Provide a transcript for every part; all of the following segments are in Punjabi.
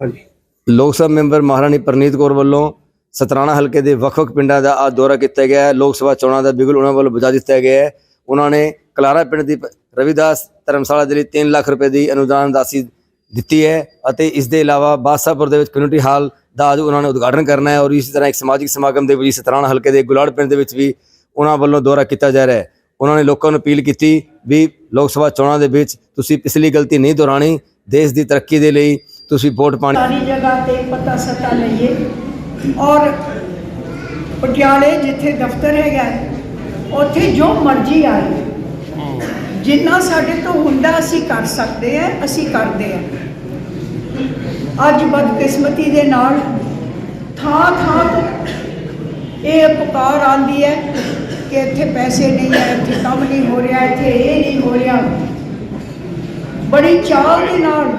ਹਾਂਜੀ। ਲੋਕ ਸਭਾ ਮੈਂਬਰ ਮਹਾਰਾਣੀ ਪ੍ਰਨੀਤ ਕੌਰ ਵੱਲੋਂ ਸਤਰਾਣਾ ਹਲਕੇ ਦੇ ਵੱਖ-ਵੱਖ ਪਿੰਡਾਂ ਦਾ ਅੱਜ ਦੌਰਾ ਕੀਤਾ ਗਿਆ ਹੈ। ਲੋਕ ਸਭਾ ਚੋਣਾਂ ਦਾ ਬਿਗਲ ਉਹਨਾਂ ਵੱਲੋਂ ਬੁਝਾ ਦਿੱਤਾ ਗਿਆ ਹੈ। ਉਹਨਾਂ ਨੇ ਕਲਾਰਾ ਪਿੰਡ ਦੀ ਰਵਿਦਾਸ ਧਰਮਸ਼ਾਲਾ ਦੇ ਲਈ 3 ਲੱਖ ਰੁਪਏ ਦੀ ਅਨੁਦਾਨ ਰਾਸ਼ੀ ਦਿੱਤੀ ਹੈ ਅਤੇ ਇਸ ਦੇ ਇਲਾਵਾ ਬਾਦਸ਼ਾਹਪੁਰ ਦੇ ਵਿੱਚ ਕਮਿਊਨਿਟੀ ਹਾਲ ਦਾ ਅੱਜ ਉਹਨਾਂ ਨੇ ਉਦਘਾਟਨ ਕਰਨਾ ਹੈ ਔਰ ਇਸੇ ਤਰ੍ਹਾਂ ਇੱਕ ਸਮਾਜਿਕ ਸਮਾਗਮ ਦੇ ਵਿੱਚ ਸਤਰਾਣਾ ਹਲਕੇ ਦੇ ਗੁਲਾੜ ਪਿੰਡ ਦੇ ਵਿੱਚ ਵੀ ਉਹਨਾਂ ਵੱਲੋਂ ਦੌਰਾ ਕੀਤਾ ਜਾ ਰਿਹਾ ਹੈ। ਉਹਨਾਂ ਨੇ ਲੋਕਾਂ ਨੂੰ ਅਪੀਲ ਕੀਤੀ ਵੀ ਲੋਕ ਸਭਾ ਚੋਣਾਂ ਦੇ ਵਿੱਚ ਤੁਸੀਂ ਪਿਛਲੀ ਗਲਤੀ ਨਹੀਂ ਦੁਹਰਾਣੀ ਦੇਸ਼ ਦੀ ਤਰੱਕੀ ਦੇ ਲਈ ਤੁਸੀਂ ਵੋਟ ਪਾਣੀ ਸਾਰੀ ਜਗ੍ਹਾ ਤੇ ਪਤਾ ਸਤਾ ਲਈਏ। ਔਰ ਪਟਿਆਲੇ ਜਿੱਥੇ ਦਫ਼ਤਰ ਹੈਗਾ, ਉੱਥੇ ਜੋ ਮਰਜ਼ੀ ਆਏ। ਜਿੰਨਾ ਸਾਡੇ ਤੋਂ ਹੁੰਦਾ ਅਸੀਂ ਕਰ ਸਕਦੇ ਆ ਅਸੀਂ ਕਰਦੇ ਆ ਅੱਜ ਬਦਕਿਸਮਤੀ ਦੇ ਨਾਲ ਥਾਂ ਥਾਂ ਤੋਂ ਇਹ ਪੁਕਾਰ ਆਂਦੀ ਹੈ ਕਿ ਇੱਥੇ ਪੈਸੇ ਨਹੀਂ ਹੈ, ਇੱਥੇ ਕੰਮ ਨਹੀਂ ਹੋ ਰਿਹਾ, ਇੱਥੇ ਇਹ ਨਹੀਂ ਹੋ ਰਿਹਾ। ਬੜੀ ਚਾਹ ਦੇ ਨਾਲ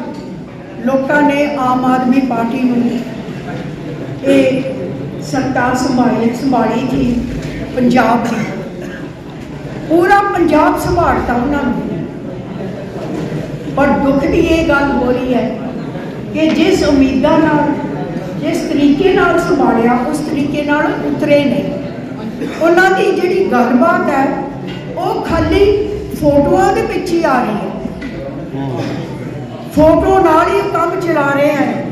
ਲੋਕਾਂ ਨੇ ਆਮ ਆਦਮੀ ਪਾਰਟੀ ਨੂੰ ਇਹ ਸੱਤਾ ਸੰਭਾਲੀ ਸੰਭਾਲੀ ਸੀ ਪੰਜਾਬ ਦੀ। ਪੂਰਾ ਪੰਜਾਬ ਸੰਭਾਲਤਾ ਉਹਨਾਂ ਨੇ। ਪਰ ਦੁੱਖ ਦੀ ਇਹ ਗੱਲ ਹੋ ਰਹੀ ਹੈ ਕਿ ਜਿਸ ਉਮੀਦਾਂ ਨਾਲ, ਜਿਸ ਤਰੀਕੇ ਨਾਲ ਸੰਭਾਲਿਆ, ਉਸ ਤਰੀਕੇ ਨਾਲ ਉਤਰੇ ਨਹੀਂ। ਉਹਨਾਂ ਦੀ ਜਿਹੜੀ ਗੱਲਬਾਤ ਹੈ, ਉਹ ਖਾਲੀ ਫੋਟੋਆਂ ਦੇ ਵਿੱਚ ਹੀ ਆ ਰਹੀ ਹੈ। ਫੋਟੋ ਨਾਲ ਹੀ ਕੰਮ ਚਲਾ ਰਹੇ ਹੈ।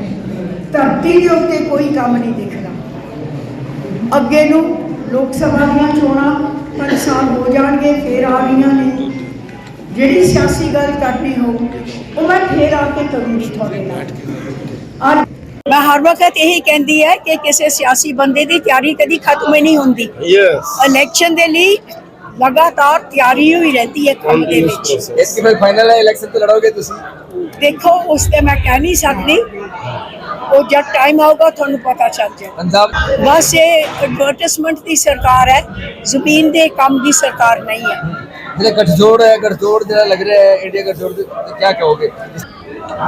ਧਰਤੀ ਦੇ ਉੱਤੇ ਕੋਈ ਕੰਮ ਨਹੀਂ ਦਿਖਦਾ। ਅੱਗੇ ਨੂੰ ਲੋਕ ਸਭਾ ਦੀਆਂ ਚੋਣਾਂ ਪੰਜ ਸਾਲ ਹੋ ਜਾਣਗੇ ਫੇਰ ਆ ਰਹੀਆਂ ਨੇ। ਜਿਹੜੀ ਸਿਆਸੀ ਗੱਲ ਕਰਨੀ ਹੋ ਉਹ ਮੈਂ ਫੇਰ ਆ ਕੇ ਕਰੂੰਗੀ ਤੁਹਾਡੇ ਨਾਲ। ਮੈਂ ਹਰ ਵਕਤ ਇਹੀ ਕਹਿੰਦੀ ਹੈ ਕਿ ਕਿਸੇ ਸਿਆਸੀ ਬੰਦੇ ਦੀ ਤਿਆਰੀ ਕਦੀ ਖਤਮ ਹੀ ਨਹੀਂ ਹੁੰਦੀ। ਯੈਸ ਇਲੈਕਸ਼ਨ ਦੇ ਲਈ ਲਗਾਤਾਰ ਤਿਆਰੀ ਹੋਈ ਰਹਿੰਦੀ ਹੈ ਕੰਮ ਦੇ ਵਿੱਚ। ਇਸ ਕੀ ਫਾਈਨਲ ਹੈ ਇਲੈਕਸ਼ਨ ਤੇ ਲੜੋਗੇ ਤੁਸੀਂ? ਦੇਖੋ ਉਸ ਤੇ ਮੈਂ ਕਹਿ ਨਹੀਂ ਸਕਦੀ। ਉਹ ਜਦ ਟਾਈਮ ਆਊਗਾ ਤੁਹਾਨੂੰ ਪਤਾ ਚੱਲ ਜਾਏਗਾ। ਬਸ ਇਹ ਐਡਵਰਟਿਸਮੈਂਟ ਦੀ ਸਰਕਾਰ ਹੈ। ਜ਼ਮੀਨ ਦੇ ਕੰਮ ਦੀ ਸਰਕਾਰ ਨਹੀਂ ਹੈ। ਜਿਹੜਾ ਗੱਠਜੋੜ ਹੈ ਗੱਠਜੋੜ ਜਿਹੜਾ ਲੱਗ ਰਿਹਾ ਹੈ ਇੰਡੀਆ ਗੱਠਜੋੜ ਤੇ ਕੀ ਕਹੋਗੇ?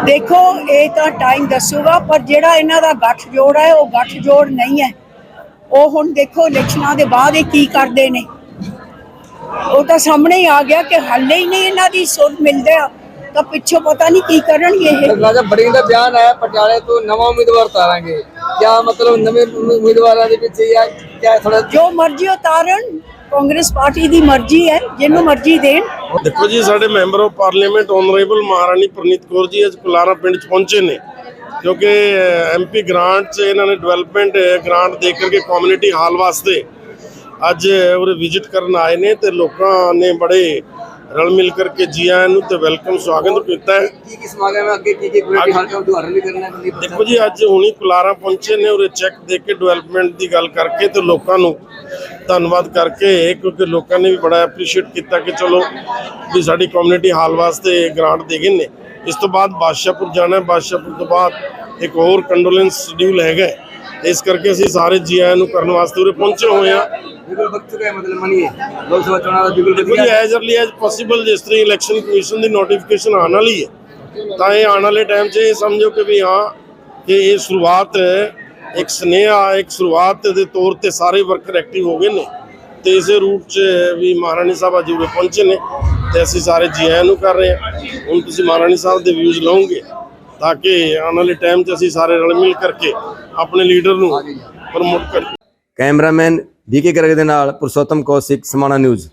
ਦੇਖੋ ਇਹ ਤਾਂ ਟਾਈਮ ਦੱਸੂਗਾ ਪਰ ਜਿਹੜਾ ਇਹਨਾਂ ਦਾ ਗੱਠ ਜੋੜ ਹੈ ਉਹ ਗੱਠ ਜੋੜ ਨਹੀਂ ਹੈ। ਉਹ ਹੁਣ ਦੇਖੋ ਇਲੈਕਸ਼ਨਾਂ ਦੇ ਬਾਅਦ ਇਹ ਕੀ ਕਰਦੇ ਨੇ। ਉਹ ਤਾਂ ਸਾਹਮਣੇ ਹੀ ਆ ਗਿਆ ਕਿ ਹੱਲੇ ਹੀ ਨਹੀਂ ਇਹਨਾਂ ਦੀ ਸੁਰ ਮਿਲਦੇ। ਆ ਤਾਂ ਪਿੱਛੋਂ ਪਤਾ ਨਹੀਂ ਕੀ ਕਰਨਗੇ ਇਹ। ਰਾਜਾ ਬੜਿੰਗ ਦਾ ਬਿਆਨ ਆਇਆ ਪਟਿਆਲੇ ਤੋਂ ਨਵਾਂ ਉਮੀਦਵਾਰ ਤਾਰਾਂਗੇ ਕੀ ਮਤਲਬ ਨਵੇਂ ਉਮੀਦਵਾਰਾਂ ਦੇ ਵਿੱਚ ਜਾਂ ਕਿਆ ਥੋੜਾ ਜੋ ਮਰਜ਼ੀ ਉਤਾਰਨ ਕਾਂਗਰਸ ਪਾਰਟੀ ਦੀ ਮਰਜ਼ੀ ਹੈ ਜਿਹਨੂੰ ਮਰਜ਼ੀ ਦੇਣ। ਦੇਖੋ ਜੀ ਸਾਡੇ ਮੈਂਬਰ ਆਫ ਪਾਰਲੀਮੈਂਟ ਆਨਰੇਬਲ ਮਹਾਰਾਣੀ ਪ੍ਰਨੀਤ ਕੌਰ ਜੀ ਅੱਜ ਕੁਲਾਰਾ ਪਿੰਡ ਚ ਪਹੁੰਚੇ ਨੇ। ਕਿਉਂਕਿ ਐਮਪੀ ਗ੍ਰਾਂਟ ਚ ਇਹਨਾਂ ਨੇ ਡਿਵੈਲਪਮੈਂਟ ਗ੍ਰਾਂਟ ਦੇ ਕਰਕੇ ਕਮਿਊਨਿਟੀ ਹਾਲ ਵਾਸਤੇ ਅੱਜ ਉਰੇ ਵਿਜ਼ਿਟ ਕਰਨ ਆਏ ਨੇ ਤੇ ਲੋਕਾਂ ਨੇ ਬੜੇ ਰਲ ਮਿਲ ਕਰਕੇ ਜੀ ਆਇਆਂ ਨੂੰ ਤੇ ਵੈਲਕਮ ਸਵਾਗਤ ਕੀਤਾ ਹੈ। ਕੀ ਕੀ ਸਮਾਗਮ ਹੈ? ਅੱਗੇ ਕੀ ਕੀ ਕਮੇਟੀ ਹਾਲ ਦਾ ਉਦਾਹਰਨ ਵੀ ਕਰਨਾ ਹੈ ਦੇਖੋ ਜੀ ਅੱਜ ਹੁਣੀ ਕੁਲਾਰਾ ਪਹੁੰਚੇ ਨੇ ਉਰੇ ਚੈੱਕ ਦੇ ਕੇ ਡਿਵੈਲਪਮੈਂਟ ਦੀ ਗੱਲ ਕਰਕੇ ਤੇ ਲੋਕਾਂ ਨੂੰ ਧੰਨਵਾਦ ਕਰਕੇ ਕਿਉਂਕਿ ਲੋਕਾਂ ਨੇ ਵੀ ਬੜਾ ਐਪਰੀਸ਼ੀਏਟ ਕੀਤਾ ਕਿ ਚਲੋ ਵੀ ਸਾਡੀ ਕਮਿਊਨਿਟੀ ਹਾਲ ਵਾਸਤੇ ਗ੍ਰਾਂਟ ਦੇ ਗਏ ਨੇ। ਇਸ ਤੋਂ ਬਾਅਦ ਬਾਦਸ਼ਾਹਪੁਰ ਜਾਣਾ ਹੈ। ਬਾਦਸ਼ਾਹਪੁਰ ਤੋਂ ਬਾਅਦ ਇੱਕ ਹੋਰ ਕੰਡੋਲੈਂਸ ਸ਼ਡਿਊਲ ਹੈਗਾ। ਤੇ ਇਸ ਕਰਕੇ ਅਸੀਂ ਸਾਰੇ ਜੀ ਆਇਆਂ ਨੂੰ ਕਰਨ ਵਾਸਤੇ ਉਰੇ ਪਹੁੰਚੇ ਹੋਏ ਹਾਂ। ਬਿਲਕੁਲ ਵਕਤ ਚੁੱਕਾ ਹੈ ਮਤਲਬ ਮਨੀਏ ਲੋਕ ਸਭਾ ਚੋਣਾਂ ਦਾ ਬਿਲਕੁਲ ਦੇਖੋ ਜੀ ਐਜ਼ ਅਰਲੀ ਐਜ਼ ਪੋਸੀਬਲ ਜਿਸ ਤਰ੍ਹਾਂ ਇਲੈਕਸ਼ਨ ਕਮਿਸ਼ਨ ਦੀ ਨੋਟੀਫਿਕੇਸ਼ਨ ਆਉਣ ਵਾਲੀ ਹੈ ਤਾਂ ਇਹ ਆਉਣ ਵਾਲੇ ਟਾਈਮ 'ਚ ਇਹ ਸਮਝੋ ਕਿ ਵੀ ਹਾਂ ਕਿ ਇਹ ਸ਼ੁਰੂਆਤ ਹੈ ਇੱਕ ਸਨੇਹਾ ਇੱਕ ਸ਼ੁਰੂਆਤ ਦੇ ਤੌਰ ਤੇ ਸਾਰੇ ਵਰਕਰ ਐਕਟਿਵ ਹੋ ਗਏ ਨੇ। ਤੇ ਇਸੇ ਰੂਟ 'ਚ ਵੀ ਮਹਾਰਾਣੀ ਸਾਹਿਬ ਅੱਜ ਉਰੇ ਪਹੁੰਚੇ ਨੇ ਤੇ ਅਸੀਂ ਸਾਰੇ ਜੀ ਆਇਆਂ ਨੂੰ ਕਰ ਰਹੇ ਹਾਂ। ਹੁਣ ਤੁਸੀਂ ਮਹਾਰਾਣੀ ਸਾਹਿਬ ਦੇ ਵਿਊਜ਼ ਲਓਗੇ। ਤਾਂ ਕਿ ਆਉਣ ਵਾਲੇ ਟਾਈਮ 'ਚ ਅਸੀਂ ਸਾਰੇ ਰਲ ਮਿਲ ਕਰਕੇ ਆਪਣੇ ਲੀਡਰ ਨੂੰ ਪ੍ਰਮੋਟ ਕਰੀਏ। ਕੈਮਰਾਮੈਨ ਬੀਕੇ ਕਰਗ ਦੇ ਨਾਲ ਪੁਰਸ਼ੋਤਮ ਕੌਸ਼ਿਕ ਸਮਾਣਾ ਨਿਊਜ਼।